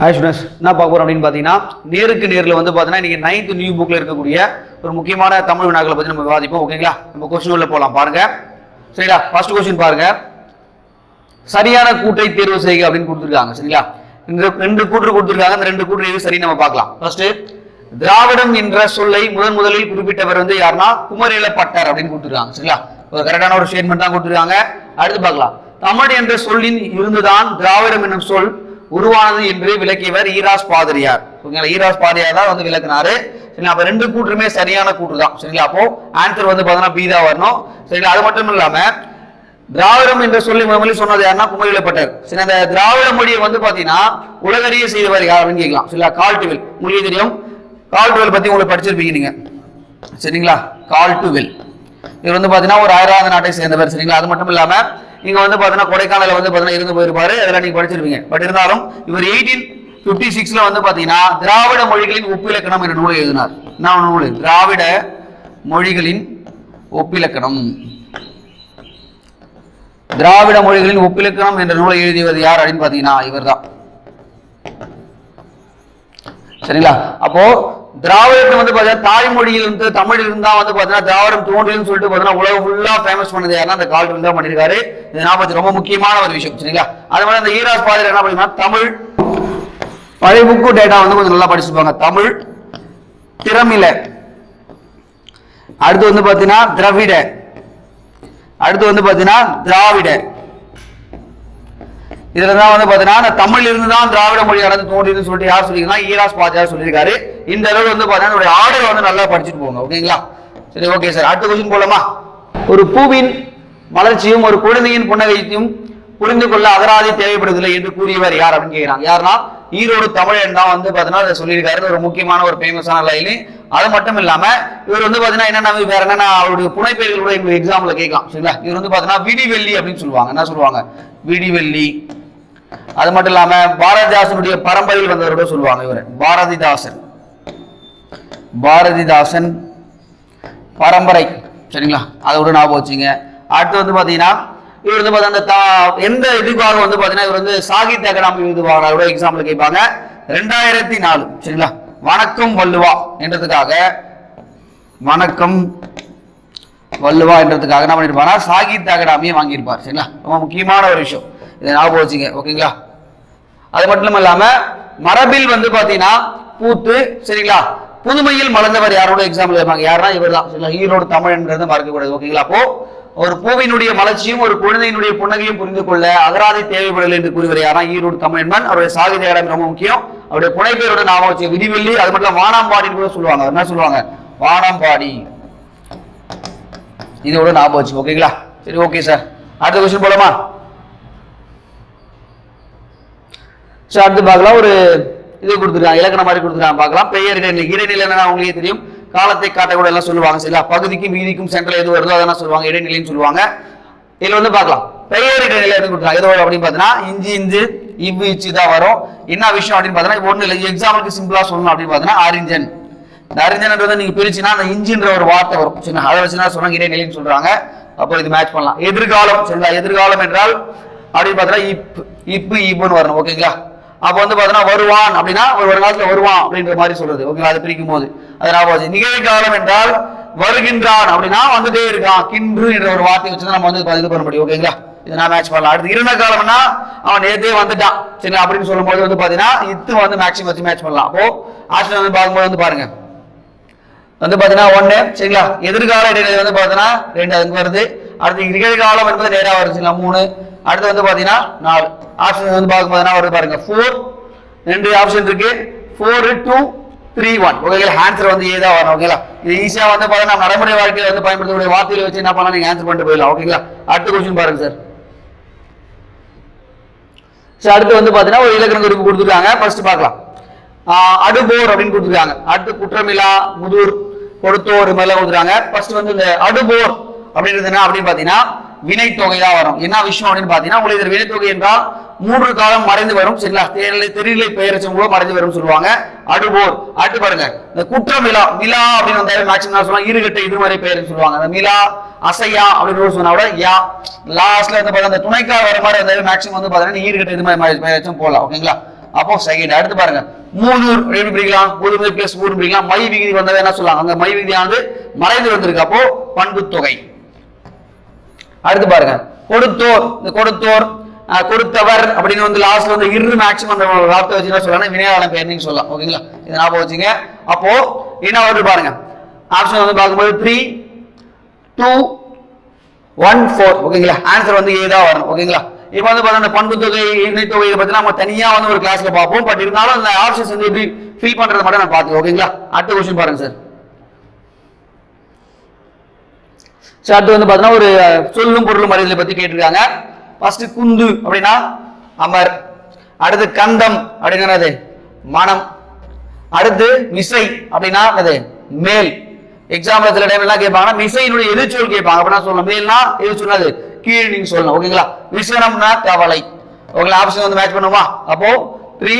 Hi students என்ன பார்க்க போகிறோம் அப்படின்னு பார்த்தீங்கன்னா நேருக்கு நேரில் வந்து பார்த்தீங்கன்னா நீங்கள் நைன்த் நியூ புக்கில் இருக்கக்கூடிய ஒரு முக்கியமான தமிழ் வினாக்களை பற்றி நம்ம விவாதிப்போம். ஓகேங்களா நம்ம கொஸ்டின் உள்ள போகலாம் பாருங்க. சரிங்களா? ஃபர்ஸ்ட் கொஸ்டின் பாருங்க. சரியான கூட்டை தேர்வு செய்க அப்படின்னு கொடுத்துருக்காங்க. சரிங்களா? இந்த ரெண்டு கூற்று கொடுத்துருக்காங்க. அந்த ரெண்டு கூற்று சரி நம்ம பார்க்கலாம். ஃபர்ஸ்ட் திராவிடம் என்ற சொல்லை முதன் முதலில் குறிப்பிட்டவர் வந்து யாருன்னா குமரேல பட்டர் அப்படின்னு கொடுத்துருக்காங்க. சரிங்களா? ஒரு கரெக்டான ஒரு ஸ்டேட்மெண்ட் தான் கொடுத்துருக்காங்க. அடுத்து பார்க்கலாம். தமிழ் என்ற சொல்லின் இருந்துதான் திராவிடம் என்னும் சொல் உருவானது என்று விளக்கியவர் ஈராஸ் பாதிரியார். ஓகேங்களா ஈராஸ் பாதிரியார் தான் வந்து விளக்குனாரு. சரிங்களா? அப்ப ரெண்டு கூற்றுமே சரியான கூற்று தான் சரிங்களா? அப்போ ஆன்சர் வந்து பார்த்தீங்கன்னா பி தான் வரணும். சரிங்களா? அது மட்டும் இல்லாம திராவிடம் என்ற சொல்லி முதலில் சொன்னது யாருன்னா குமரிலப்பட்டர் சரி அந்த திராவிட மொழியை வந்து பாத்தீங்கன்னா உலகறிய செய்தவர் யார் கேட்கலாம். சரிங்களா? கால்டுவெல். உங்களுக்கு தெரியும்? கால்டுவெல் பத்தி உங்களுக்கு படிச்சிருப்பீங்க நீங்க. சரிங்களா? கால்டுவெல். இவர் வந்து பாத்தீங்கன்னா ஒரு அயராத நாட்டை சேர்ந்தவர். சரிங்களா? அது மட்டும் இல்லாம நீங்க வந்து பார்த்தீங்கன்னா கொடைக்கானல வந்து பார்த்தீங்கன்னா இருந்து போயிருப்பாரு. அதெல்லாம் நீங்க படிச்சிருப்பீங்க. பட் இருந்தாலும் இவர் எயிட்டீன் பிப்டி சிக்ஸ்ல வந்து பாத்தீங்கன்னா திராவிட மொழிகளின் ஒப்பிலக்கணம் என்ற நூலை எழுதினார். என்ன நூல்? திராவிட மொழிகளின் ஒப்பிலக்கணம். திராவிட மொழிகளின் ஒப்பிலக்கணம் என்ற நூலை எழுதியவர் யார் அப்படின்னு பாத்தீங்கன்னா இவர்தான். சரிங்களா? அப்போ திராவிடத்தை வந்து பார்த்தீங்கன்னா தாய்மொழியில் இருந்து தமிழ் இருந்தா வந்து பார்த்தீங்கன்னா திராவிடம் தோன்றுன்னு சொல்லிட்டு பார்த்தீங்கன்னா உலகம் ஃபுல்லா ஃபேமஸ் பண்ணது யாருன்னா அந்த கால்டுவெல் தான் பண்ணியிருக்காரு. இது ஞாபகத்து ரொம்ப முக்கியமான ஒரு விஷயம் சரிங்களா? அது மாதிரி அந்த ஈராஸ் பாதிரி என்ன பண்ணீங்கன்னா தமிழ் பழைய புக்கு டேட்டா வந்து கொஞ்சம் நல்லா படிச்சிருப்பாங்க. தமிழ் திறமில அடுத்து வந்து பார்த்தீங்கன்னா திராவிட. அடுத்து வந்து பார்த்தீங்கன்னா திராவிட. இதுல தான் வந்து பாத்தீங்கன்னா அந்த தமிழ் இருந்து தான் திராவிட மொழி அடைந்து தோன்றியதுன்னு சொல்லிட்டு யார் சொல்லியிருக்காங்க ஈராஸ் பாஜார் சொல்லியிருக்காரு. இந்த அளவு வந்து பாத்தீங்கன்னா இதோட ஆர்டர் வந்து நல்லா படிச்சுட்டு போங்க ஓகேங்களா? சரி ஓகே சார். அடுத்த கொஸ்டின் போலாமா? ஒரு பூவின் வளர்ச்சியும் ஒரு குழந்தையின் புன்னகையும் புரிந்து கொள்ள அகராதி தேவைப்படுவதில்லை என்று கூறியவர் யார் அப்படின்னு கேட்கிறாங்க யாருன்னா ஈரோடு தமிழன் தான் வந்து பாத்தீங்கன்னா அதை சொல்லியிருக்காரு. ஒரு முக்கியமான ஒரு ஃபேமஸான லைனு அது மட்டும் இல்லாம இவர் வந்து பாத்தீங்கன்னா என்னென்ன வேற என்ன அவருடைய புனைப்பெயர்கள் கூட எங்களுக்கு எக்ஸாம்ல கேட்கலாம். சரிங்களா? இவர் வந்து பாத்தீங்கன்னா விடிவெள்ளி அப்படின்னு சொல்லுவாங்க. என்ன சொல்லுவாங்க? விடிவெள்ளி அது மட்டும் இல்லாம பாரதிதாசனுடைய பரம்பரையில் வந்தவரோட சொல்லுவாங்க இவர். பாரதிதாசன். பாரதிதாசன் பரம்பரை. சரிங்களா? அதை விட ஞாபகம் வச்சுங்க. அடுத்து வந்து பாத்தீங்கன்னா இவர் வந்து பார்த்தீங்கன்னா தா- எந்த இதுக்காக வந்து பாத்தீங்கன்னா இவர் வந்து சாகித்ய அகாடமி விருது வாங்கினாரோட எக்ஸாம்பிள் கேட்பாங்க. ரெண்டாயிரத்தி நாலு. சரிங்களா? வணக்கம் வள்ளுவா என்றதுக்காக வணக்கம் வள்ளுவா என்றதுக்காக என்ன பண்ணிருப்பாரா சாகித்ய அகாடமியை வாங்கியிருப்பார். சரிங்களா? ரொம்ப முக்கியமான ஒரு விஷயம். இதை ஞாபகம் வச்சுங்க ஓகேங்களா? அது மட்டும் இல்லாம மரபில் வந்து பாத்தீங்கன்னா பூத்து சரிங்களா? புதுமையில் மலர்ந்தவர் யாரோட எக்ஸாம்பிள் இருப்பாங்க யாருன்னா இவர் தான் சரிங்களா ஈரோடு தமிழ்ன்றது மறக்கக்கூடாது ஓகேங்களா? அப்போ ஒரு பூவினுடைய மலர்ச்சியும் ஒரு குழந்தையினுடைய புன்னகையும் புரிந்து கொள்ள அகராதி தேவைப்படலை என்று கூறுவர் யாரா ஈரோடு தமிழன்மன் அவருடைய சாகித்ய அகாடமி ரொம்ப முக்கியம். அவருடைய புனைப்பெயரோட ஞாபகம் வச்சு விதிவெள்ளி அது மட்டும் வானாம்பாடின்னு கூட சொல்லுவாங்க. என்ன சொல்லுவாங்க? வானாம்பாடி. இதோட ஞாபகம் வச்சு ஓகேங்களா? சரி ஓகே சார் அடுத்த கொஸ்டின் போலாமா? ஸோ அடுத்து பார்க்கலாம். ஒரு இது கொடுத்துருக்காங்க இலக்கணம் மாதிரி கொடுத்துருக்காங்க பார்க்கலாம். பெயர் இடைநிலை இடைநிலை என்னன்னா அவங்களுக்கே தெரியும். காலத்தை காட்டக்கூட எல்லாம் சொல்லுவாங்க சரிங்களா? பகுதிக்கும் வீதிக்கும் சென்ட்ரல் எது வருதோ அதெல்லாம் சொல்லுவாங்க இடைநிலைன்னு சொல்லுவாங்க. இதில் வந்து பார்க்கலாம். பெயர் இடைநிலை எது கொடுத்துருக்காங்க? எது அப்படின்னு பார்த்தீங்கன்னா இஞ்சி இஞ்சு இவ்வு இச்சு தான் வரும். என்ன விஷயம் அப்படின்னு பார்த்தீங்கன்னா இப்போ ஒன்றும் இல்லை எக்ஸாம்பிளுக்கு சிம்பிளாக சொல்லணும் அப்படின்னு பார்த்தீங்கன்னா ஆரிஞ்சன் இந்த அரிஞ்சன்ன்றது நீங்கள் பிரிச்சுன்னா அந்த இஞ்சின்ற ஒரு வார்த்தை வரும். சரிங்களா? அதை வச்சுனா சொன்னாங்க இடைநிலைன்னு சொல்கிறாங்க அப்போ இது மேட்ச் பண்ணலாம். எதிர்காலம் சரிங்களா? எதிர்காலம் என்றால் அப்படின்னு பார்த்தீங்கன்னா இப் இப்பு இப்புன்னு வரணும். ஓகேங்களா? அப்போ வந்து பார்த்தீங்கன்னா வருவான் அப்படின்னா ஒரு ஒரு காலத்துல வருவான் அப்படின்ற மாதிரி சொல்றது. ஓகேங்களா அது பிரிக்கும் போது அது ஞாபகம் நிகழ்காலம் என்றால் வருகின்றான் அப்படின்னா வந்துட்டே இருக்கான். கின்று என்ற ஒரு வார்த்தை வச்சு தான் நம்ம வந்து இது பண்ண முடியும். ஓகேங்களா? இது நான் மேட்ச் பண்ணலாம். அடுத்து இருண்ட காலம்னா அவன் நேத்தே வந்துட்டான். சரி அப்படின்னு சொல்லும்போது வந்து பாத்தீங்கன்னா இத்து வந்து மேக்ஸிமம் வச்சு மேட்ச் பண்ணலாம். அப்போ ஆப்ஷன் வந்து பார்க்கும்போது வந்து பாருங்க. வந்து பாத்தீங்கன்னா ஒண்ணு சரிங்களா? எதிர்கால இடைநிலை வந்து பாத்தீங்கன்னா ரெண்டு அதுக்கு வருது. அடுத்து நிகழ்காலம் என்பது நேரா வருது சரிங்களா? மூணு. அடுத்து வந்து பாத்தீங்கன்னா நாலு. ஆப்ஷன் வந்து பார்க்கும்போது வருது பாருங்க. ஃபோர் ரெண்டு ஆப்ஷன் இருக்கு. ஃபோர் டூ த்ரீ ஒன் ஓகேங்களா ஆன்சர் வந்து ஏதா வரும் ஓகேங்களா இது ஈஸியா வந்து பாத்தீங்கன்னா நடைமுறை வாழ்க்கையில வந்து பயன்படுத்தக்கூடிய வார்த்தையில் வச்சு என்ன பண்ணலாம் நீங்க ஆன்சர் பண்ணிட்டு போயிடலாம் ஓகேங்களா அடுத்த கொஸ்டின் பாருங்க சார் சார் அடுத்து வந்து பாத்தீங்கன்னா ஒரு இலக்கண குறிப்பு கொடுத்துருக்காங்க. ஃபர்ஸ்ட் பார்க்கலாம். அடுபோர் அப்படின்னு கொடுத்துருக்காங்க. அடுத்து குற்றமிலா முதுர் கொடுத்தோர் மேல கொடுத்துருக்காங்க. ஃபர்ஸ்ட் வந்து இந்த அடுபோர் அப்படின்றது என்ன அப்படின்னு பாத்தீங்கன்னா வினை தொகையா வரும். என்ன விஷயம் அப்படின்னு பாத்தீங்கன்னா உங்களுக்கு இது வினைத்தொகை என்றால் மூன்று காலம் மறைந்து வரும். சரிங்களா? தெரியலை தெரியலை பெயரச்சம் கூட மறைந்து வரும் சொல்லுவாங்க. அடுபோர். அடுத்து பாருங்க. இந்த குற்றமிலா விழா அப்படின்னு வந்தாலே மேக்ஸிமம் என்ன சொல்லுவாங்க. இருகட்டை இது மாதிரி பெயர் சொல்லுவாங்க. அந்த மிலா அசையா அப்படின்னு சொன்னா கூட யா. லாஸ்ட்ல வந்து பாத்தீங்கன்னா அந்த துணைக்கால் வர மாதிரி வந்தாலே மேக்சிமம் வந்து பாத்தீங்கன்னா ஈர்கட்டை இது மாதிரி பெயரச்சும் போகலாம் ஓகேங்களா? அப்போ செகண்ட் அடுத்து பாருங்க. மூணு எப்படி பிரிக்கலாம் மூதூர் பிளஸ் ஊர் பிரிக்கலாம் மை விகுதி வந்தது என்ன சொல்லலாம் அங்க மை விகுதியானது மறைந்து வந்திருக்கு. அப்போ பண்பு தொகை. அடுத்து பாருங்க. கொடுத்தோர் இந்த கொடுத்தோர் கொடுத்தவர் அப்படின்னு வந்து லாஸ்ட்ல வந்து இரு மேக்ஸிமம் அந்த வார்த்தை வச்சு என்ன சொல்லலாம் வினையாளன் பேர் நீங்க சொல்லலாம். ஓகேங்களா? இது ஞாபகம் வச்சுங்க. அப்போ என்ன வருது பாருங்க. ஆப்ஷன் வந்து பார்க்கும்போது த்ரீ டூ ஒன் ஃபோர் ஓகேங்களா? ஆன்சர் வந்து ஏதா வரணும். ஓகேங்களா? இப்போ வந்து பார்த்தீங்கன்னா அந்த பண்பு தொகை இணை தொகையை பத்தி நம்ம தனியா வந்து ஒரு கிளாஸ்ல பார்ப்போம். பட் இருந்தாலும் அந்த ஆப்ஷன்ஸ் வந்து எப்படி ஃபில் பண்றது மட்டும் நான் பார்த்துக்கோ ஓகேங்களா அடுத்த கொஸ்டின் பாருங்க சார் ஸோ அடுத்து வந்து பார்த்தீங்கன்னா ஒரு சொல்லும் பொருளும் அறிதலை பத்தி கேட்டிருக்காங்க. ஃபர்ஸ்ட் குந்து அப்படின்னா அமர். அடுத்து கந்தம் அப்படின்னா மனம். அடுத்து மிசை அப்படின்னா அது மேல். எக்ஸாம்பிள் சில டைம் எல்லாம் கேட்பாங்கன்னா மிசையினுடைய எதிர்ச்சொல் கேட்பாங்க. அப்படின்னா சொல்லணும் மேல்னா எது சொன்னது கீழே நீங்க சொல்லணும் ஓகேங்களா? விசனம்னா கவலை. ஓகேங்களா? ஆப்ஷன் வந்து மேட்ச் பண்ணுமா? அப்போ த்ரீ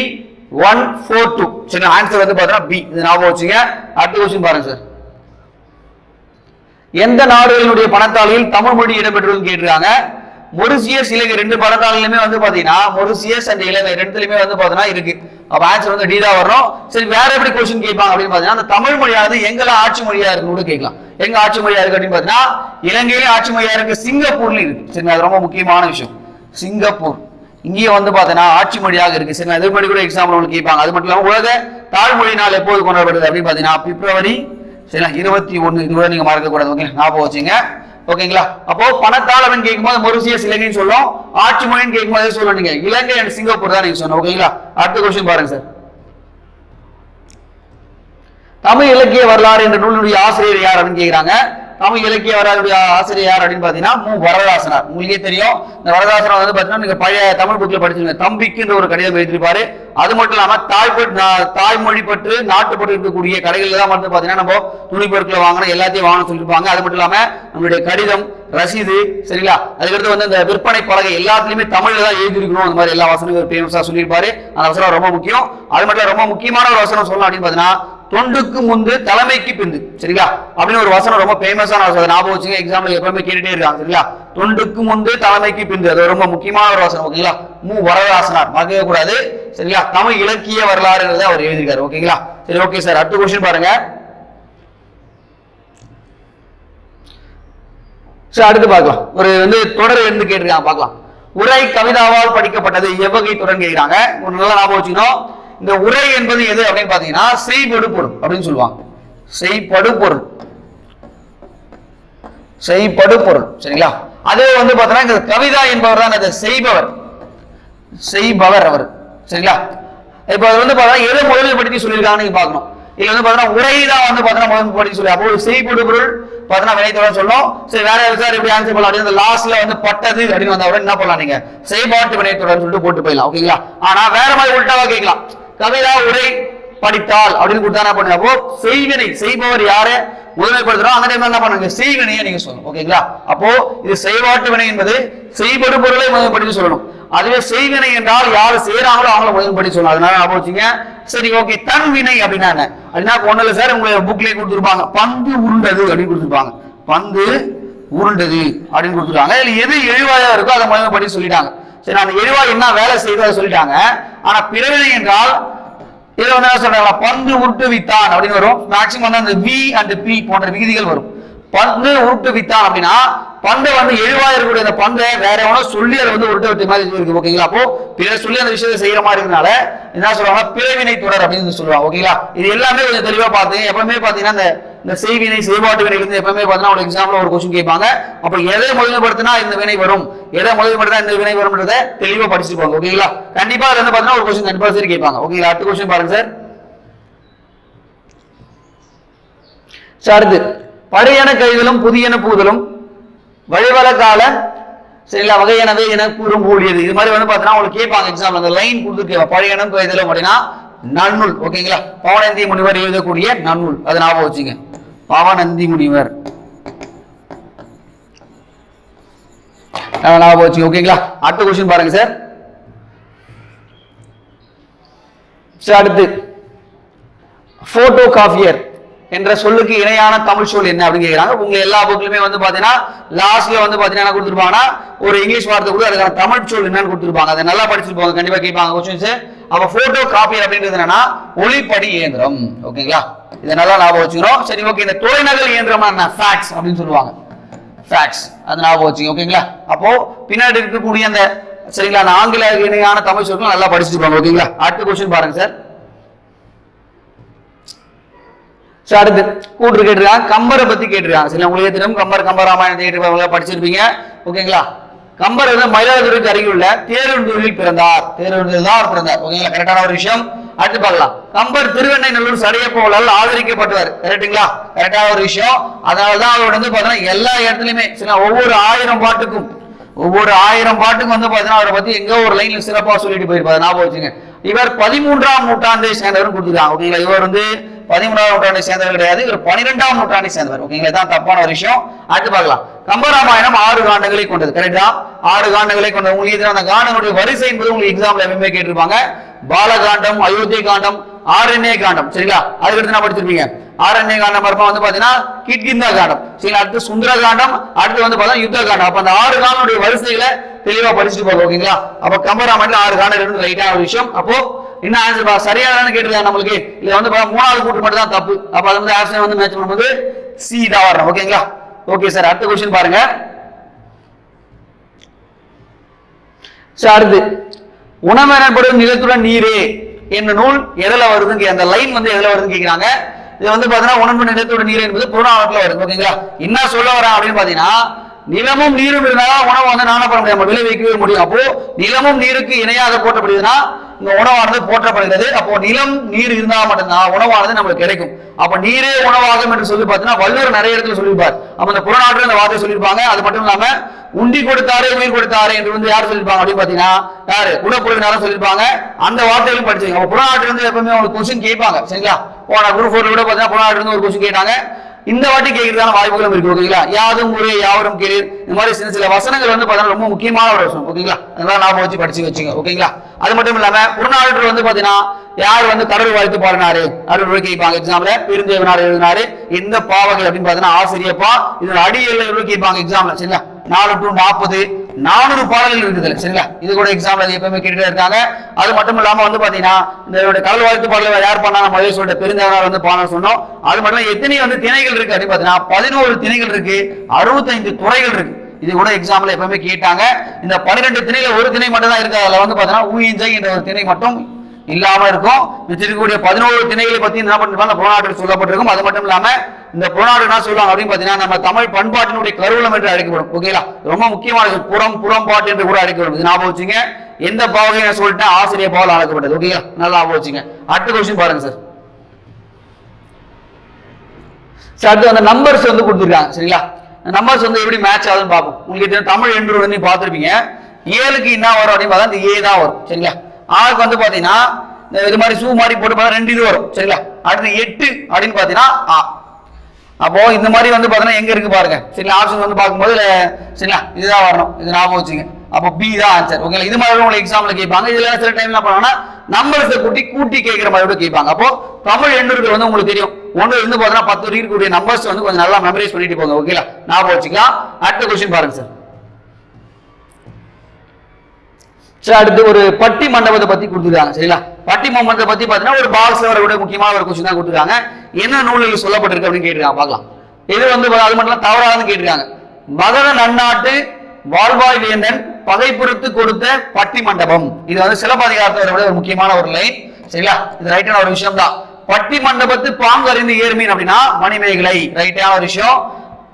ஒன் ஃபோர் டூ சரி ஆன்சர் வந்து பார்த்தீங்கன்னா பி இது ஞாபகம் வச்சுங்க. அடுத்த கொஸ்டின் பாருங்க சார் எந்த நாடுகளினுடைய பணத்தாளில் தமிழ் மொழி இடம்பெற்றுள்ளதுன்னு கேட்டிருக்காங்க. மொரிசியஸ் இலங்கை ரெண்டு பணத்தாளிலுமே வந்து பாத்தீங்கன்னா மொரிசியஸ் அண்ட் இலங்கை ரெண்டுலயுமே வந்து பாத்தீங்கன்னா இருக்கு. அப்ப ஆன்சர் வந்து டி தான் வரும். சரி வேற எப்படி கொஸ்டின் கேட்பாங்க அப்படின்னு பாத்தீங்கன்னா அந்த தமிழ் மொழியாவது எங்கெல்லாம் ஆட்சி மொழியா இருக்குன்னு கூட கேட்கலாம். எங்க ஆட்சி மொழியா இருக்கு அப்படின்னு பாத்தீங்கன்னா இலங்கையிலேயே ஆட்சி மொழியா இருக்கு சிங்கப்பூர்ல இருக்கு. சரி அது ரொம்ப முக்கியமான விஷயம். சிங்கப்பூர். இங்கேயும் வந்து பாத்தீங்கன்னா ஆட்சி மொழியாக இருக்கு. சரி அது மாதிரி கூட எக்ஸாம்பிள் உங்களுக்கு கேட்பாங்க. அது மட்டும் இல்லாம உலக தாழ்மொழி நாள் எப்போது கொண்டாடப்படுது அப்படின்னு பாத்தீங்கன்னா பிப்ரவரி சரிங்களா இருபத்தி ஒண்ணு. இது கூட நீங்க மறக்க கூடாது ஓகே ஞாபகம் வச்சுங்க ஓகேங்களா? அப்போ பணத்தால் அப்படின்னு கேட்கும்போது மொரிசியஸ் இலங்கைன்னு சொல்லும் ஆட்சி மொழின்னு கேட்கும்போது எது சொல்லணும் நீங்க? இலங்கை அண்ட் சிங்கப்பூர் தான் நீங்க சொன்னோம் ஓகேங்களா? அடுத்த கொஸ்டின் பாருங்க சார். தமிழ் இலக்கிய வரலாறு என்ற நூலினுடைய ஆசிரியர் யார் அப்படின்னு கேக்குறாங்க. தமிழ் இலக்கிய வரலாறுடைய ஆசிரியர் யார் அப்படின்னு பாத்தீங்கன்னா மு. வரதாசனார். உங்களுக்கே தெரியும். இந்த வரதாசனார் வந்து பாத்தீங்கன்னா நீங்க பழைய தமிழ் புக்ல படிச்சிருங்க தம்பிக்குன்ற ஒரு கடிதம் எழுதியிருப்பாரு. அது மட்டும் இல்லாம தாய் தாய்மொழி பற்று நாட்டுப்பட்டு இருக்கக்கூடிய கடைகள்ல தான் வந்து பாத்தீங்கன்னா நம்ம துணி பொருட்களை வாங்கணும் எல்லாத்தையும் வாங்க சொல்லியிருப்பாங்க அது மட்டும் இல்லாம நம்மளுடைய கடிதம் ரசீது சரிங்களா? அதுக்கடுத்து வந்து இந்த விற்பனை பலகை எல்லாத்துலயுமே தமிழ்ல தான் எழுதிருக்கணும் அந்த மாதிரி எல்லா வசனங்களும் ஃபேமஸா சொல்லியிருப்பாரு. அந்த வசனம் ரொம்ப முக்கியம். அது மட்டும் ரொம்ப முக்கியமான ஒரு வசனம் சொல்லணும் அப்படின்னு பாத்தீங்கன்னா தொண்டுக்கு முந்து தலைமைக்கு பிந்து சரிங்களா? அப்படின்னு ஒரு வசனம் ரொம்ப ஃபேமஸான வசனம். ஞாபகம் வச்சுங்க எக்ஸாம்பிள் எப்பவுமே கேட்டுட்டே இருக்காங்க சரிங்களா? தொண்டுக்கு முந்து தலைமைக்கு பிந்து. அது ரொம்ப முக்கியமான ஒரு வசனம் ஓகேங்களா? மு. வரதாசனார் மறக்கவே கூடாது சரிங்களா? தமிழ் இலக்கிய வரலாறுங்கிறத அவர் எழுதியிருக்காரு. ஓகேங்களா? சரி ஓகே சார். அடுத்த கொஸ்டின் பாருங்க. சரி அடுத்து பார்க்கலாம். ஒரு வந்து தொடர் இருந்து கேட்டிருக்காங்க. பார்க்கலாம். உரை கவிதாவால் படிக்கப்பட்டது எவ்வகை தொடர் கேட்கிறாங்க. ஒரு நல்லா ஞாபகம் வச்சுக்கணும். இந்த உரை என்பது எது அப்படின்னு பாத்தீங்கன்னா செய்படு பொருள் அப்படின்னு சொல்லுவாங்க. செய்படு பொருள். செய்படு பொருள். சரிங்களா? அதே வந்து பாத்தீங்கன்னா இந்த கவிதா என்பவர் தான் செய்பவர். செய்பவர் அவர். சரிங்களா? இப்போ அது வந்து பார்த்தா எதை முதல்படுத்தி சொல்லியிருக்காங்கன்னு பார்க்கணும். இதுல வந்து பாத்தீங்கன்னா உரை தான் வந்து பார்த்தீங்கன்னா முதல் படி சொல்லி அப்போ ஒரு பொருள் பாத்தீங்கன்னா வினைத்தோட சொல்லும். சரி வேற சார் எப்படி ஆன்சர் பண்ணலாம்? அப்படின்னு லாஸ்ட்ல வந்து பட்டது அப்படின்னு வந்தா கூட என்ன பண்ணலாம் நீங்க? செய்பாட்டு வினைத்தோட சொல்லிட்டு போட்டு போயிடலாம் ஓகேங்களா ஆனா வேற மாதிரி உள்டாவா கேட்கலாம். கவிதா உரை படித்தால் அப்படின்னு கொடுத்தா என்ன பண்ணுங்க? அப்போ செய்வினை செய்பவர் யாரு? முதன்மைப்படுத்துறோம். அந்த டைம்ல என்ன பண்ணுங்க? செய்வினையை நீங்க சொல்லணும் ஓகேங்களா அப்போ இது செய்வாட்டு வினை என்பது செய்படு பொருளை முதன்மைப்படுத்தி சொல்லணும். அதுவே செய்வினை என்றால் யாரு செய்யறாங்களோ அவங்கள பண்ணி சொல்லலாம் அதனால ஞாபகம் வச்சுங்க சரி ஓகே தன் வினை அப்படின்னா அப்படின்னா ஒண்ணு இல்லை சார் உங்களை புக்லேயே கொடுத்துருப்பாங்க. பந்து உருண்டது அப்படின்னு கொடுத்துருப்பாங்க. பந்து உருண்டது அப்படின்னு கொடுத்துருக்காங்க. இதுல எது எழுவாயா இருக்கோ அதை முதல்படி சொல்லிட்டாங்க. சரி நான் எழுவாய் என்ன வேலை செய்யுதோ அதை சொல்லிட்டாங்க. ஆனா பிறவினை என்றால் இதுல வந்து என்ன சொல்றாங்க? பந்து உருட்டு வித்தான் அப்படின்னு வரும். மேக்சிமம் வந்து அந்த வி அண்ட் பி போன்ற விகுதிகள் வரும். பந்து உருட்டு வித்தான் அப்படின்னா பந்தை வந்து எழுவாயிரம் இருக்கக்கூடிய அந்த பந்தை வேற எவனோ சொல்லி அதை வந்து உருட்டு விட்டு மாதிரி இருக்கு ஓகேங்களா? அப்போ பிறர் சொல்லி அந்த விஷயத்தை செய்யற மாதிரி இருக்கனால என்ன சொல்றாங்க பிறவினை தொடர் அப்படின்னு சொல்லுவாங்க ஓகேங்களா? இது எல்லாமே கொஞ்சம் தெளிவா பார்த்து எப்பவுமே பாத்தீங்கன்னா இந்த இந்த செய்வினை செயல்பாட்டு வினை இருந்து எப்பவுமே பார்த்தீங்கன்னா ஒரு எக்ஸாம்பிள் ஒரு கொஸ்டின் கேட்பாங்க. அப்ப எதை முதல்படுத்தினா இந்த வினை வரும்? எதை முதல்படுத்தினா இந்த வினை வரும்ன்றத தெளிவா படிச்சிருப்பாங்க ஓகேங்களா? கண்டிப்பா அதுல வந்து பாத்தீங்கன்னா ஒரு கொஸ்டின் கண்டிப்பா சரி கேட்பாங்க ஓகேங்களா? அடுத்த கொஸ்டின் பாருங்க சார் சார் அடுத்து. பழையன கைதலும் புதியன பூதலும் வழிவல கால சரிங்களா வகையானது என கூறும் கூடியது இது மாதிரி வந்து பார்த்தீங்கன்னா உங்களுக்கு கேட்பாங்க எக்ஸாம் அந்த லைன் கொடுத்துருக்கீங்க பழையனம் கழிதலும் அப்படின்னா நன்னூல் ஓகேங்களா பவனந்தி முனிவர் எழுதக்கூடிய நன்னூல். அது ஞாபகம் வச்சுங்க. பவனந்தி முனிவர். ஞாபகம் வச்சுங்க ஓகேங்களா அடுத்த கொஸ்டின் பாருங்க சார் சார் அடுத்து. போட்டோ காஃபியர் என்ற சொல்லுக்கு இணையான தமிழ் சொல் என்ன அப்படின்னு கேக்குறாங்க. உங்க எல்லா புக்லயுமே வந்து பாத்தீங்கன்னா லாஸ்ட்ல வந்து பாத்தீங்கன்னா என்ன கொடுத்துருப்பாங்கன்னா ஒரு இங்கிலீஷ் வார்த்தை கூட அதுக்கான தமிழ் சொல் என்னன்னு கொடுத்துருப்பாங்க. அதை நல்லா படிச்சிருப்பாங்க கண்டிப்பா கேட்பாங்க கொஸ்டின்ஸ் அப்ப போட்டோ காப்பி அப்படின்றது என்னன்னா ஒளிப்படி இயந்திரம். ஓகேங்களா? இதை நல்லா ஞாபகம் வச்சுக்கிறோம். சரி ஓகே இந்த தொலைநகல் இயந்திரம் என்ன? ஃபேக்ஸ் அப்படின்னு சொல்லுவாங்க. ஃபேக்ஸ் அது ஞாபகம் வச்சுங்க ஓகேங்களா? அப்போ பின்னாடி இருக்கக்கூடிய அந்த சரிங்களா? அந்த ஆங்கில இணையான தமிழ் சொற்கள் நல்லா படிச்சுட்டு ஓகேங்களா? அடுத்த கொஸ்டின் பாருங்க சார் அடுத்து கூட்டு கேட்டிருக்காங்க கம்பரை பத்தி கேட்டிருக்காங்க சரி உங்களுக்கு தெரியும் கம்பர் கம்பராமாயணம் கேட்டிருப்பாங்க படிச்சிருப்பீங்க. ஓகேங்களா கம்பர் வந்து மயிலாடுதுறைக்கு அருகில் உள்ள தேருந்தூரில் பிறந்தார். தேருந்தூரில் தான் அவர் பிறந்தார். ஓகேங்களா கரெக்டான ஒரு விஷயம். அடுத்து பார்க்கலாம். கம்பர் திருவெண்ணைநல்லூர் சடையப்போலால் ஆதரிக்கப்பட்டவர். கரெக்ட்டுங்களா கரெக்டான ஒரு விஷயம். அதனாலதான் அவர் வந்து பாத்தீங்கன்னா எல்லா இடத்துலயுமே சில ஒவ்வொரு ஆயிரம் பாட்டுக்கும் ஒவ்வொரு ஆயிரம் பாட்டுக்கும் வந்து பாத்தீங்கன்னா அவரை பத்தி எங்க ஒரு லைன்ல சிறப்பா சொல்லிட்டு போயிருப்பாரு. ஞாபகம் வச்சுங்க இவர் பதிமூன்றாம் நூற்றாண்டை சேர்ந்தவர் கொடுத்துருக்காங்க. ஓகேங்களா இவர் வந்து பதிமூணாம் நூற்றாண்டை சேர்ந்தவர் கிடையாது. இவர் பன்னிரெண்டாம் நூற்றாண்டை சேர்ந்தவர். ஓகேங்களா தான் தப்பான ஒரு விஷயம். அடுத்து பார்க்கலாம். கம்பராமாயணம் ஆறு காண்டங்களை கொண்டது. கரெக்டா ஆறு காண்டங்களை கொண்டது. உங்களுக்கு இதுல அந்த காண்டங்களுடைய வரிசை என்பது உங்களுக்கு எக்ஸாம்ல எப்பவுமே கேட்டிருப்பாங்க. பாலகாண்டம் அயோத்திய காண்டம் ஆரண்ய காண்டம். சரிங்களா? அதுக்கடுத்து என்ன படிச்சிருப்பீங்க? ஆரண்ய காண்டம் அப்புறமா வந்து பாத்தீங்கன்னா கிட்கிந்தா காண்டம். சரிங்களா? அடுத்து சுந்தர காண்டம் அடுத்து வந்து பாத்தீங்கன்னா யுத்த காண்டம். அப்ப அந்த ஆறு காண்டனுடைய வரிசைகளை தெளிவா படிச்சுட்டு போங்க. ஓகேங்களா அப்ப கம்பராமாயணம் ஆறு காண்டம் இருந்து ரைட்டான ஒரு விஷயம். அப்போ என்ன ஆன்சர் பா? சரியானு கேட்டிருக்காங்க நம்மளுக்கு? இதுல வந்து பாத்தா மூணாவது கூட்டு மட்டும் தான் தப்பு. அப்ப அது வந்து ஆப்ஷன் வந்து மேட்ச் பண்ணும்போது சி தான் வரணும் ஓகேங்களா ஓகே சார் அடுத்த கொஸ்டின் பாருங்க. சார் அடுத்து. உணவு எனப்படும் நிலத்துடன் நீரே என்ன நூல் எதில் வருதுங்க? அந்த லைன் வந்து எதில் வருதுன்னு கேட்குறாங்க இது வந்து பார்த்தீங்கன்னா உணவு நிலத்தோட நீர் என்பது புறநாவட்டில் வருது ஓகேங்களா என்ன சொல்ல வரேன் அப்படின்னு பார்த்தீங்கன்னா நிலமும் நீரும் இருந்தால் உணவு வந்து நான பண்ண முடியும் நம்ம விளைவிக்கவே முடியும். அப்போ நிலமும் நீருக்கு இணையாக போட்டப்படுதுன்னா இந்த உணவானது போற்றப்படுகிறது. அப்போ நிலம் நீர் இருந்தால் மட்டும்தான் உணவானது நம்மளுக்கு கிடைக்கும். அப்ப நீரே உணவாகும் என்று சொல்லி பார்த்தீங்கன்னா வள்ளுவர் நிறைய இடத்துல சொல்லியிருப்பார். அப்ப இந்த புறநாட்டு அந்த வார்த்தை சொல்லியிருப்பாங்க. அது மட்டும் இல்லாம உண்டி கொடுத்தாரே உயிர் கொடுத்தாரே என்று வந்து யார் சொல்லியிருப்பாங்க அப்படின்னு பாத்தீங்கன்னா யாரு? குணப்புறவினாரும் சொல்லியிருப்பாங்க. அந்த வார்த்தைகளும் படிச்சீங்க அப்ப புறநாட்டில் இருந்து எப்பவுமே உங்களுக்கு கொஸ்டின் கேட்பாங்க. சரிங்களா? போன குரூப் ஃபோர்ல கூட பாத்தீங்கன்னா புறநாட்டு இருந்து ஒரு கொஸ்டின் கேட்டாங்க. இந்த வாட்டி கேட்கறதான வாய்ப்புகளும் இருக்கு ஓகேங்களா? யாதும் ஊரே யாவரும் கேளீர். இந்த மாதிரி சின்ன சில வசனங்கள் வந்து பாத்தீங்கன்னா ரொம்ப முக்கியமான ஒரு வசனம் ஓகேங்களா? அதெல்லாம் ஞாபகம் வச்சு படிச்சு வச்சுங்க ஓகேங்களா? அது மட்டும் இல்லாம புறநானூற்று வந்து பாத்தீங்கன்னா யார் வந்து கடவுள் வாழ்த்து பாடினாரு? அப்படின்னு கேட்பாங்க. எக்ஸாம்ல பெருந்தேவனார் எழுதினாரு. எந்த பாவகை அப்படின்னு பாத்தீங்கன்னா ஆசிரியப்பா இதோட அடியில் கேட்பாங்க எக்ஸாம்ல சரிங்களா? நாலு டு நாற்பது நானூறு பாடல்கள் இருக்குது சரிங்களா? இது கூட அது எப்பவுமே கேட்டுட்டே இருக்காங்க. அது மட்டும் இல்லாம வந்து பாத்தீங்கன்னா இந்த கடல் வாழ்த்து பாடல யார் பண்ணா நம்ம முதல்ல சொல்லிட்ட வந்து பாடல் சொன்னோம். அது மட்டும் இல்லாம எத்தனை வந்து திணைகள் இருக்கு. அப்படின்னு பாத்தீங்கன்னா பதினோரு திணைகள் இருக்கு. அறுபத்தைந்து துறைகள் இருக்கு. இது கூட எக்ஸாம்பிள் எப்பவுமே கேட்டாங்க. இந்த பன்னிரெண்டு திணையில ஒரு திணை மட்டும் தான் இருக்கு. அதுல வந்து பாத்தீங்கன்னா ஊஞ்சை என்ற ஒரு திணை மட்டும் இல்லாம இருக்கும். வச்சிருக்கக்கூடிய பதினோரு திணைகளை பத்தி என்ன பண்ணிருப்பாங்க? புறநாட்டில் சொல்லப்பட்டிருக்கும். அது மட்டும் இல்லாம இந்த புறநாடு என்ன சொல்லுவாங்க அப்படின்னு பாத்தீங்கன்னா நம்ம தமிழ் பண்பாட்டினுடைய கருவூலம் என்று அழைக்கப்படும். ஓகேங்களா ரொம்ப முக்கியமானது. புறம் புறம்பாட்டு என்று கூட அழைக்கப்படும். இது ஞாபகம் வச்சுங்க. எந்த பாவகை நான் சொல்லிட்டேன்? ஆசிரியர் பாவல் அழைக்கப்பட்டது. ஓகேங்களா நல்லா ஞாபகம் வச்சுங்க. அடுத்த கொஸ்டின் பாருங்க சார் சார் அடுத்து அந்த நம்பர்ஸ் வந்து கொடுத்துருக்காங்க. சரிங்களா? நம்பர்ஸ் வந்து எப்படி மேட்ச் ஆகுதுன்னு பார்ப்போம். உங்களுக்கு தமிழ் என்று வந்து பார்த்துருப்பீங்க. ஏழுக்கு என்ன வரும் அப்படின்னு பார்த்தா இந்த ஏ தான் வரும். சரிங்களா? ஆளுக்கு வந்து பார்த்தீங்கன்னா இது மாதிரி ஷூ மாதிரி போட்டு பார்த்தா ரெண்டு இது வரும். சரிங்களா? அடுத்து எட்டு அப்படின்னு பார்த்தீங்கன்னா ஆ. அப்போ இந்த மாதிரி வந்து பார்த்தீங்கன்னா எங்க இருக்கு பாருங்க. சரிங்களா? ஆப்ஷன் வந்து பார்க்கும்போது சரிங்களா? இதுதான் வரணும். இது ஞாபகம் வச்சுங்க அப்போ பி தான் ஆன்சர் ஓகேங்களா? இது மாதிரி உங்களுக்கு எக்ஸாம்ல கேட்பாங்க. இதுல சில டைம் என்ன பண்ணுவாங்கன்னா நம்பர்ஸை கூட்டி கூட்டி கேட்கிற மாதிரி கூட கேட்பாங்க. அப்போ தமிழ் எண்ணுறது வந்து உங்களுக்கு தெரியும். ஒன்று இருந்து பார்த்தீங்கன்னா பத்து வரைக்கும் இருக்கக்கூடிய நம்பர்ஸ் வந்து கொஞ்சம் நல்லா மெமரைஸ் பண்ணிட்டு போங்க. ஓகேங்களா? ஞாபகம் வச்சுக்கலாம். அடுத்த கொஸ்டின் பாருங்க சார் சரி அடுத்து ஒரு பட்டி மண்டபத்தை பத்தி கொடுத்துருக்காங்க சரிங்களா? பட்டி மண்டபத்தை பத்தி பாத்தீங்கன்னா ஒரு பாக்ஸ்ல வரக்கூடிய முக்கியமான ஒரு கொஸ்டின் தான் கொடுத்துருக்காங்க. என்ன நூலில் சொல்லப்பட்டிருக்கு அப்படின்னு கேட்டிருக்காங்க பார்க்கலாம். இது வந்து அது மட்டும் தான் தவறாதுன்னு கேட்டிருக்காங்க. மகத நன்னாட்டு வாழ்வாய் வேந்தன் பகைப்புறத்து கொடுத்த பட்டி மண்டபம். இது வந்து சிலப்பதிகாரத்தை விட ஒரு முக்கியமான ஒரு லைன் சரிங்களா? இது ரைட்டான ஒரு விஷயம் தான். பட்டி மண்டபத்து பாங்கு அறிந்து ஏர்மீன் அப்படின்னா மணிமேகலை. ரைட்டான ஒரு விஷயம்.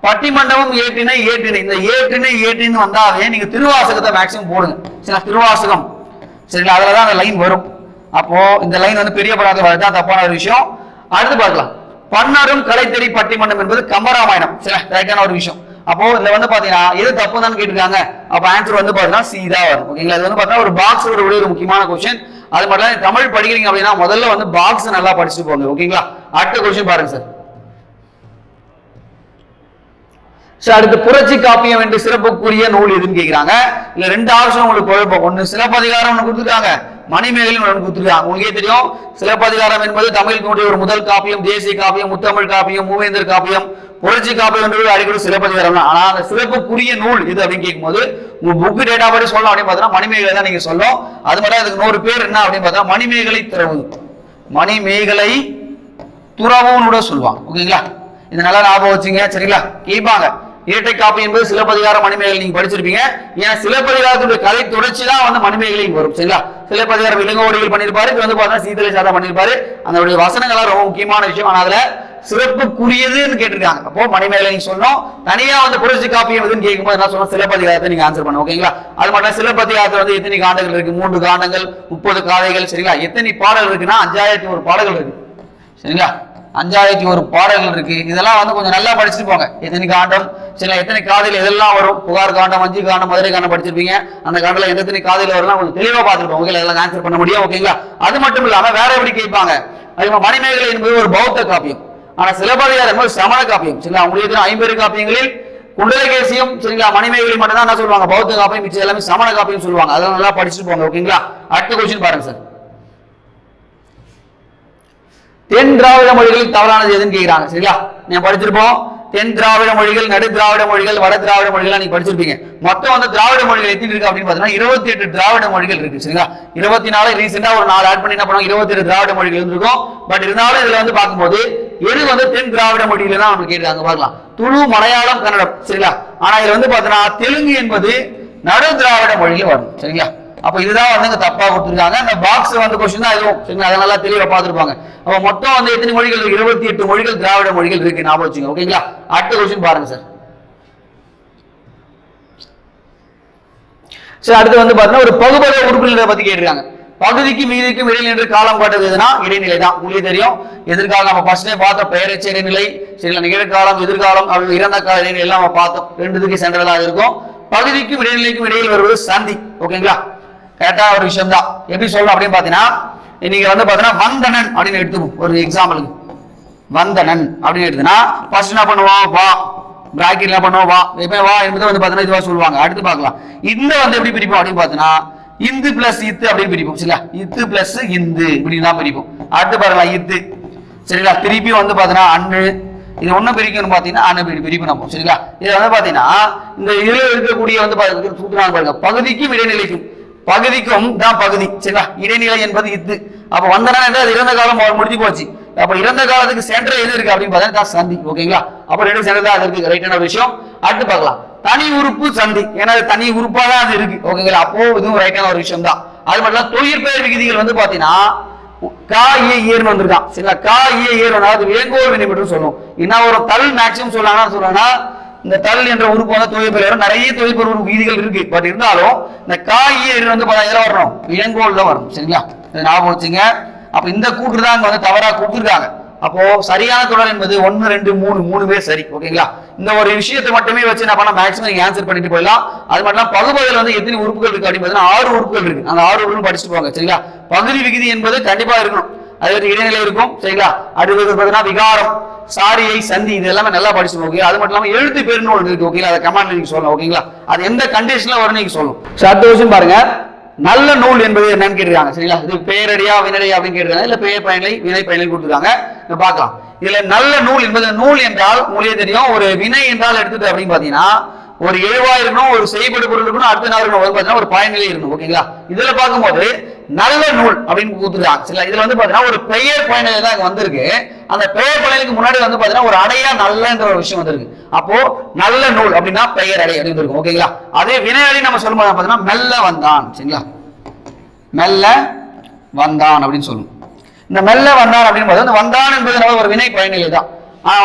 பட்டிமண்டபம் ஏற்றினை ஏற்றினை. இந்த ஏற்றினை ஏற்றின்னு வந்தாவே நீங்க திருவாசகத்தை மேக்சிமம் போடுங்க. சில திருவாசகம். சரிங்களா? அதில் தான் அந்த லைன் வரும். அப்போ இந்த லைன் வந்து பிரியப்படாத படாத தான் தப்பான ஒரு விஷயம். அடுத்து பார்க்கலாம். பன்னரும் கலைத்தறி பட்டிமன்றம் என்பது கம்பராமாயணம். சரி கரெக்டான ஒரு விஷயம். அப்போ இதுல வந்து பாத்தீங்கன்னா எது தப்பு தான் கேட்டிருக்காங்க? அப்ப ஆன்சர் வந்து பாத்தீங்கன்னா சீதா வரும். ஓகேங்களா இது வந்து பாத்தீங்கன்னா ஒரு பாக்ஸ் ஒரு ஒரு முக்கியமான கொஸ்டின் அது மட்டும் தமிழ் படிக்கிறீங்க அப்படின்னா முதல்ல வந்து பாக்ஸ் நல்லா படிச்சுட்டு போங்க. ஓகேங்களா அடுத்த கொஸ்டின் பாருங்க சார் சரி அடுத்து புரட்சி காப்பியம் என்று சிறப்புக்குரிய நூல் எதுன்னு கேக்குறாங்க. இல்ல ரெண்டு ஆப்ஷன் உங்களுக்கு குழப்பம். ஒண்ணு சிலப்பதிகாரம் ஒண்ணு கொடுத்துருக்காங்க. மணிமேகலை ஒன்று கொடுத்துருக்காங்க. உங்களுக்கே தெரியும் சிலப்பதிகாரம் என்பது தமிழுடைய ஒரு முதல் காப்பியம் தேசிய காப்பியம் முத்தமிழ் காப்பியம் மூவேந்தர் காப்பியம் புரட்சி காப்பியம் என்று அடிக்கடி சிலப்பதிகாரம் தான் ஆனா அந்த சிறப்புக்குரிய நூல் இது அப்படின்னு கேட்கும்போது உங்க புக்கு டேட்டா படி சொல்லலாம் அப்படின்னு பார்த்தீங்கன்னா மணிமேகலை தான் நீங்க சொல்லும் அது மட்டும் அதுக்கு நூறு பேர் என்ன அப்படின்னு பார்த்தா மணிமேகலை திறவு. மணிமேகலை துறவுன்னு கூட சொல்லுவாங்க. ஓகேங்களா? இது நல்லா ஞாபகம் வச்சுங்க. சரிங்களா? கேட்பாங்க இரட்டை காப்பி என்பது சிலப்பதிகார மணிமேகலை நீங்க படிச்சிருப்பீங்க. ஏன்னா சிலப்பதிகாரத்துடைய கதை தொடர்ச்சி தான் வந்து மணிமேகலையும் வரும் சரிங்களா? சிலப்பதிகாரம் இளங்கோடிகள் பண்ணியிருப்பாரு இது வந்து பார்த்தீங்கன்னா சீதலை சாதா பண்ணியிருப்பாரு. அதனுடைய வசனங்கள்லாம் ரொம்ப முக்கியமான விஷயம். ஆனால் அதுல சிறப்புக்குரியதுன்னு கேட்டிருக்காங்க. அப்போ மணிமேகலை நீங்க சொன்னோம் தனியா வந்து புரட்சி காப்பியம் எதுன்னு கேட்கும்போது என்ன சொன்னா சிலப்பதிகாரத்தை நீங்க ஆன்சர் பண்ணுவோம் ஓகேங்களா? அது மட்டும் சிலப்பதிகாரத்தில் வந்து எத்தனை காண்டங்கள் இருக்கு? மூன்று காண்டங்கள் முப்பது காதைகள் சரிங்களா? எத்தனை பாடல் இருக்குன்னா அஞ்சாயிரத்தி ஒரு பாடல்கள் இருக்கு சரிங்களா? அஞ்சாயிரத்தி ஒரு பாடல்கள் இருக்கு. இதெல்லாம் வந்து கொஞ்சம் நல்லா படிச்சுட்டு போங்க. எத்தனை காண்டம்? சில எத்தனை காதையில் எதெல்லாம் வரும்? புகார் காண்டம் அஞ்சு காண்டம் மதுரை காண்டம் படிச்சிருப்பீங்க. அந்த காண்டில் எந்த எத்தனை காதையில் வரும்லாம் கொஞ்சம் தெளிவாக பார்த்துருப்போம் ஓகே அதெல்லாம் ஆன்சர் பண்ண முடியும் ஓகேங்களா அது மட்டும் இல்லாமல் வேற எப்படி கேட்பாங்க? அது மணிமேகலை என்பது ஒரு பௌத்த காப்பியம். ஆனால் சிலப்பதிகாரம் என்பது சமண காப்பியம். சரிங்களா? அவங்களுக்கு ஐம்பது காப்பியங்களில்? குண்டலகேசியும் சரிங்களா? மணிமேகலை மட்டும் தான் என்ன சொல்லுவாங்க? பௌத்த காப்பியம் மிச்சம் எல்லாமே சமண காப்பியம் சொல்லுவாங்க. அதெல்லாம் நல்லா படிச்சுட்டு போங்க ஓகேங்களா அடுத்த கொஸ்டின் பாருங்க சார் தென் திராவிட மொழிகளில் தவறானது எதுன்னு கேட்கிறாங்க சரிங்களா? நீங்க படிச்சிருப்போம். தென் திராவிட மொழிகள் நடு திராவிட மொழிகள் வட திராவிட மொழிகள் நீங்க படிச்சிருப்பீங்க. மொத்தம் வந்து திராவிட மொழிகள் எத்தனை இருக்கு அப்படின்னு பாத்தீங்கன்னா இருபத்தி எட்டு திராவிட மொழிகள் இருக்கு சரிங்களா? இருபத்தி நாலு ரீசெண்டா ஒரு நாலு ஆட் பண்ணி என்ன பண்ணுவாங்க? இருபத்தி எட்டு திராவிட மொழிகள் இருந்திருக்கும். பட் இருந்தாலும் இதுல வந்து பார்க்கும்போது எது வந்து தென் திராவிட மொழியில தான் நம்ம கேட்கிறாங்க பார்க்கலாம். துளு மலையாளம் கன்னடம் சரிங்களா? ஆனா இதுல வந்து பாத்தீங்கன்னா தெலுங்கு என்பது நடு திராவிட மொழியில வரும் சரிங்களா? அப்ப இதுதான் வந்து தப்பாக தப்பா கொடுத்துருக்காங்க அந்த பாக்ஸ் வந்து கொஸ்டின் தான் எதுவும் சரிங்களா? அதை நல்லா தெளிவா பார்த்துருப்பாங்க. அப்ப மொத்தம் வந்து எத்தனை மொழிகள் இருபத்தி எட்டு மொழிகள் திராவிட மொழிகள் இருக்கு. ஞாபகம் வச்சுங்க ஓகேங்களா அடுத்த கொஸ்டின் பாருங்க சார் சரி அடுத்து வந்து பாத்தீங்கன்னா ஒரு பகுபத உறுப்பினரை பத்தி கேட்டிருக்காங்க. பகுதிக்கு மீதிக்கும் இடைநிலை நின்று காலம் காட்டுறது எதுனா? இடைநிலை தான். உங்களுக்கு தெரியும். எதிர்காலம் நம்ம ஃபர்ஸ்டே பார்த்தோம். பெயரச்ச இடைநிலை சரிங்களா? நிகழ்காலம் எதிர்காலம் அப்படி இறந்த கால இடைநிலை எல்லாம் நம்ம பார்த்தோம். ரெண்டுத்துக்கு சென்றதாக இருக்கும். பகுதிக்கும் இடைநிலைக்கும் இடையில் வருவது சந்தி ஓகேங்களா கரெக்டாக ஒரு விஷயம் தான் எப்படி சொல்லணும் அப்படின்னு பாத்தீங்கன்னா நீங்க வந்து பாத்தீங்கன்னா வந்தனன் அப்படின்னு எடுத்துக்கணும் ஒரு எக்ஸாம்பிளுக்கு வந்தனன் அப்படின்னு எடுத்துனா ஃபர்ஸ்ட் என்ன பண்ணுவோம்? வா. பிராக்கெட் என்ன பண்ணுவோம்? வா. எப்ப வா என்பது வந்து பாத்தீங்கன்னா இதுவா சொல்லுவாங்க. அடுத்து பார்க்கலாம். இந்த வந்து எப்படி பிரிப்போம் அப்படின்னு பாத்தீங்கன்னா இந்து பிளஸ் இத்து அப்படின்னு பிரிப்போம். சரிங்களா? இத்து பிளஸ் இந்து இப்படின்னு தான் பிரிப்போம். அடுத்து பாருங்களா இத்து. சரிங்களா? திருப்பி வந்து பாத்தீங்கன்னா அண்ணு இது ஒன்றும் பிரிக்கணும் பார்த்தீங்கன்னா அண்ணு பிரிப்பு நம்ம. சரிங்களா? இது வந்து பார்த்தீங்கன்னா இந்த இதில் இருக்கக்கூடிய வந்து பாத்தீங்கன்னா சூத்திரம் பாருங்க. பகுதிக்கும் இடைநிலைக்கும். பகுதிக்கும் தான் பகுதி சரிங்களா? இடைநிலை என்பது இது. அப்ப வந்தனா என்றால் அது இறந்த காலம் அவர் முடிஞ்சு போச்சு. அப்ப இறந்த காலத்துக்கு சென்டர் எது இருக்கு அப்படின்னு பார்த்தா தான் சந்தி ஓகேங்களா? அப்ப ரெண்டு சென்டர் தான் அது இருக்கு ரைட்டான விஷயம். அடுத்து பார்க்கலாம். தனி உறுப்பு சந்தி. ஏன்னா அது தனி உறுப்பா தான் அது இருக்கு ஓகேங்களா? அப்போ இதுவும் ரைட்டான ஒரு விஷயம் தான். அது மட்டும் இல்ல தொழிற்பெயர் விகுதிகள் வந்து பாத்தீங்கன்னா கா ஏ ஏர்னு வந்திருக்கான் சரிங்களா? கா ஏ ஏர் அதாவது வேங்கோர் வினைப்பட்டு சொல்லும். என்ன ஒரு தல் மேக்ஸிமம் சொல்லாங்கன்னா சொல்றாங்கன்னா இந்த தல் என்ற உறுப்பு வந்து தொழிற்பெயர் வரும் நிறைய தொழிற்பெயர் உறுப்பு வீதிகள் இருக்கு. பட் இருந்தாலும் இந்த கா வந்து பார்த்தா வரணும். இளங்கோல் தான் வரும் சரிங்களா? ஞாபகம் வச்சுங்க. அப்ப இந்த கூற்று தான் இங்க வந்து தவறா கொடுத்துருக்காங்க அப்போ சரியான தொடர் என்பது ஒன்னு ரெண்டு மூணு மூணு பேர் சரி ஓகேங்களா? இந்த ஒரு விஷயத்தை மட்டுமே வச்சு என்ன பண்ணலாம் மேக்ஸிமம் நீங்க ஆன்சர் பண்ணிட்டு போயிடலாம். அது மட்டும் இல்லாம பகுதியில் வந்து எத்தனை உறுப்புகள் இருக்கு அப்படின்னு பார்த்தீங்கன்னா ஆறு உறுப்புகள் இருக்கு. அந்த ஆறு உறுப்புகள் படிச்சுட்டு போங்க சரிங்களா? பகுதி விகுதி என்பது கண்டிப்பா இருக்கணும். அது ஒரு இடைநிலை இருக்கும் சரிங்களா? அடுத்தது பார்த்தீங்கன்னா விகாரம் சாரியை சந்தி இது எல்லாமே நல்லா படிச்சு ஓகே அது மட்டும் இல்லாமல் எழுத்து பேருன்னு ஒன்று இருக்கு ஓகேங்களா அதை கமாண்ட் நீங்க சொல்லணும் ஓகேங்களா அது எந்த கண்டிஷன்ல வரும் நீங்க சொல்லணும். So, அடுத்த விஷயம் பாருங்க. நல்ல நூல் என்பது என்னன்னு கேட்டிருக்காங்க சரிங்களா? இது பேரடியா வினடியா அப்படின்னு கேட்டிருக்காங்க. இல்ல பெயர் பயனிலை வினை பயனிலை கொடுத்துருக்காங்க. இதை பார்க்கலாம். இதுல நல்ல நூல் என்பது நூல் என்றால் உங்களுக்கே தெரியும் ஒரு வினை என்றால் எடுத்துட்டு அப்படின்னு பாத்தீங்கன்னா ஒரு எழுவா இருக்கணும் ஒரு செய்யப்படு பொருள் இருக்கணும் அடுத்த நாள் இருக்கணும். பாத்தீங்கன்னா ஒரு பயனிலை இருக்கணும் ஓகேங்களா? இதுல பார்க்கும்போது நல்ல நூல் அப்படின்னு கொடுத்துருக்காங்க. சரிங்களா? இதுல வந்து பாத்தீங்கன்னா ஒரு பெயர் பயனிலை தான் இங்க வந்திருக்கு. அந்த பெயர் பயனுக்கு முன்னாடி வந்து பாத்தீங்கன்னா ஒரு அடையா நல்லன்ற ஒரு விஷயம் வந்திருக்கு. அப்போ நல்ல நூல் அப்படின்னா பெயர் அடை அப்படின்னு இருக்கும் ஓகேங்களா? அதே வினை அடை நம்ம சொல்லும்போது பாத்தீங்கன்னா மெல்ல வந்தான் சரிங்களா? மெல்ல வந்தான் அப்படின்னு சொல்லுவோம். இந்த மெல்ல வந்தான் அப்படின்னு பார்த்தா இந்த வந்தான் என்பது நம்ம ஒரு வினை பயனிலை தான்.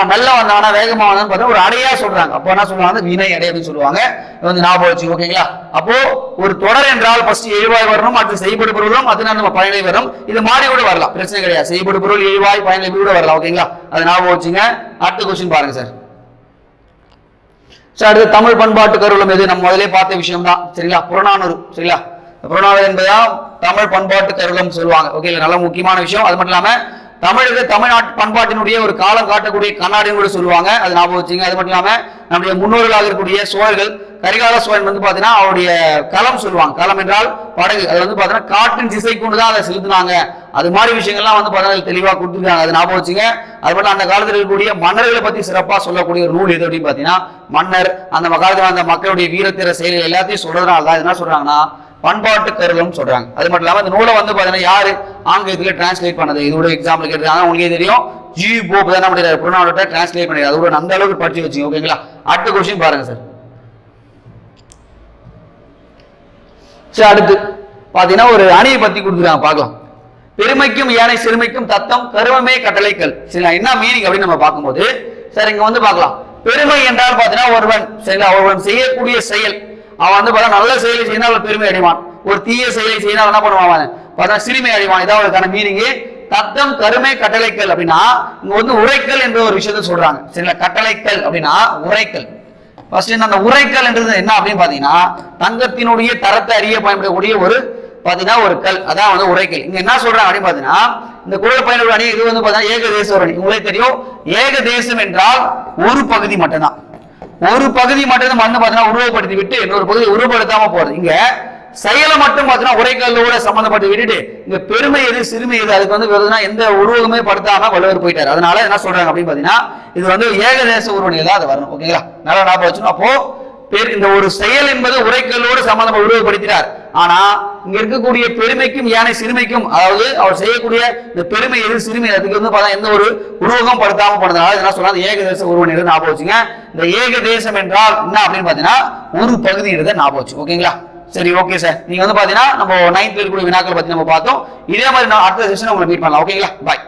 மெல்ல வந்தவனா வேகமா வந்தான்னு பார்த்தா ஒரு அடையா சொல்றாங்க. அப்போ என்ன சொல்லுவாங்க? வினை அடை அப்படின்னு சொல்லுவாங்க. இது வந்து ஞாபகம் வச்சு ஓகேங்களா? அப்போ ஒரு தொடர் என்றால் ஃபர்ஸ்ட் எழுவாய் வரணும் அடுத்து செய்யப்படு பொருளும் அதனால நம்ம பயனிலை வரும். இது மாறி கூட வரலாம். பிரச்சனை கிடையாது. செய்யப்படு பொருள் எழுவாய் பயனிலை கூட வரலாம் ஓகேங்களா? அது ஞாபகம் வச்சுங்க. அடுத்த கொஸ்டின் பாருங்க சார் சார் அடுத்து தமிழ் பண்பாட்டு கருவலம் எது? நம்ம முதலே பார்த்த விஷயம் தான் சரிங்களா? புறநானூறு சரிங்களா? புறநானூறு என்பதா தமிழ் பண்பாட்டு கருவலம் சொல்லுவாங்க. ஓகே நல்ல முக்கியமான விஷயம். அது மட்டும் இல்லாம தமிழக தமிழ்நாட்டு பண்பாட்டினுடைய ஒரு காலம் காட்டக்கூடிய கண்ணாடின்னு கூட சொல்லுவாங்க. அது ஞாபகம் வச்சுங்க அது மட்டும் இல்லாம நம்முடைய முன்னோர்களாக இருக்கக்கூடிய சோழர்கள் கரிகால சோழன் வந்து பாத்தீங்கன்னா அவருடைய களம் சொல்லுவாங்க. களம் என்றால் படகு. அது வந்து பாத்தீங்கன்னா காற்றின் திசை கொண்டு தான் அதை செலுத்தினாங்க. அது மாதிரி விஷயங்கள்லாம் வந்து பாத்தீங்கன்னா தெளிவா கொடுத்துருக்காங்க. அது ஞாபகம் வச்சுங்க அது மட்டும் அந்த காலத்தில் இருக்கக்கூடிய மன்னர்களை பத்தி சிறப்பா சொல்லக்கூடிய ஒரு நூல் எது அப்படின்னு பாத்தீங்கன்னா மன்னர் அந்த காலத்தில் அந்த மக்களுடைய வீரத்திர செயல்கள் எல்லாத்தையும் சொல்றதுனால தான் என்ன சொல்றாங்கன்னா பண்பாட்டு கருதல்னு சொல்றாங்க. அது மட்டும் இல்லாமல் இந்த நூலை வந்து பார்த்தீங்கன்னா யாரு? ஆங்கிலத்தில் டிரான்ஸ்லேட் பண்ணது. இதோட எக்ஸாம்பிள் ஆனால் உங்களுக்கே தெரியும். ஜி போப் தான் நம்முடைய புறநானூற்றை டிரான்ஸ்லேட் பண்ணி அதோட அந்த அளவுக்கு படிச்சு வச்சுங்க ஓகேங்களா அடுத்த கொஸ்டின் பாருங்க சார் சரி அடுத்து. பார்த்தீங்கன்னா ஒரு அணியை பத்தி கொடுத்துருக்காங்க பார்க்கலாம். பெருமைக்கும் யானை சிறுமைக்கும் தத்தம் கருவமே கட்டளைக்கல். சரிங்களா என்ன மீனிங் அப்படின்னு நம்ம பார்க்கும்போது சரி இங்க வந்து பார்க்கலாம். பெருமை என்றால் பார்த்தீங்கன்னா ஒருவன் சரிங்களா? ஒருவன் செய்யக்கூடிய செயல். அவன் வந்து பார்த்தா நல்ல செயலை செய்யணும் அவன் பெருமை அடைவான். ஒரு தீய செயலை செய்யணும் என்ன பண்ணுவான் அவன்? பார்த்தா சிறுமை அடைவான். இதான் அவனுக்கான மீனிங்கு தத்தம் கருமை கட்டளைக்கல் அப்படின்னா இங்க வந்து உரைக்கல் என்ற ஒரு விஷயத்த சொல்றாங்க. சரிங்களா? கட்டளைக்கல் அப்படின்னா உரைக்கல். ஃபர்ஸ்ட் அந்த உரைக்கல் என்றது என்ன அப்படின்னு பாத்தீங்கன்னா தங்கத்தினுடைய தரத்தை அறிய பயன்படக்கூடிய ஒரு பாத்தீங்கன்னா ஒரு கல். அதான் வந்து உரைக்கல். இங்க என்ன சொல்றாங்க அப்படின்னு பாத்தீங்கன்னா இந்த குரல் பயனுடைய அணி இது வந்து பாத்தீங்கன்னா ஏக தேச அணி உங்களுக்கு தெரியும் ஏக தேசம் என்றால் ஒரு பகுதி மட்டும்தான். ஒரு பகுதி மட்டும் மண்ணு பார்த்தீங்கன்னா உருவப்படுத்தி விட்டு இன்னொரு பகுதி உருவப்படுத்தாம போறது. இங்க செயலை மட்டும் பார்த்தீங்கன்னா உரைக்கல்லோட சம்பந்தப்பட்டு விட்டுட்டு இங்க பெருமை எது சிறுமை எது அதுக்கு வந்து வருதுன்னா எந்த உருவகமே படுத்தாம வள்ளுவர் போயிட்டாரு. அதனால என்ன சொல்றாங்க அப்படின்னு பாத்தீங்கன்னா இது வந்து ஏகதேச உருவணியில் தான் அது வரணும். ஓகேங்களா? நல்லா ஞாபகம் வச்சுக்கணும். அப்போ இந்த ஒரு செயல் என்பது உரைக்கல்லோடு சம்பந்தம் உருவப்படுத்தினார் ஆனா இங்க இருக்கக்கூடிய பெருமைக்கும் யானை சிறுமைக்கும் அதாவது அவர் செய்யக்கூடிய இந்த பெருமை எது சிறுமை அதுக்கு வந்து பார்த்தா எந்த ஒரு உருவகம் படுத்தாம போனதுனால என்ன சொல்றாங்க? ஏகதேச எழுத ஞாபகம் வச்சுங்க. இந்த ஏகதேசம் என்றால் என்ன அப்படின்னு பாத்தீங்கன்னா ஒரு பகுதி இடத்தை ஞாபகம் வச்சு ஓகேங்களா சரி ஓகே சார் நீங்க வந்து பாத்தீங்கன்னா நம்ம நைன்த் இருக்கக்கூடிய வினாக்கள் பத்தி நம்ம பார்த்தோம். இதே மாதிரி நான் அடுத்த செஷன் உங்களை மீட் பண்ணலாம் ஓகேங்களா பாய்